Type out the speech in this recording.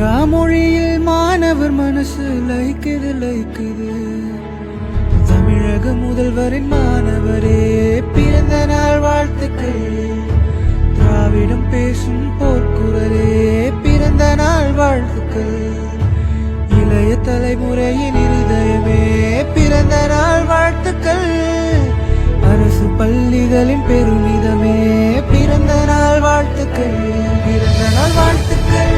யாமொழியில் மாணவர் மனசு லைக்குது லைக்குது தமிழக முதல்வரின் மாணவரே பிறந்த நாள் வாழ்த்துக்கள். திராவிடம் பேசும் போர்க்குரலே பிறந்த நாள் வாழ்த்துக்கள். இளைய தலைமுறையின் இருதயமே பிறந்த நாள் வாழ்த்துக்கள். அரசு பள்ளிகளின் பெருமிதமே பிறந்த நாள் வாழ்த்துக்கள் பிறந்த நாள் வாழ்த்துக்கள்.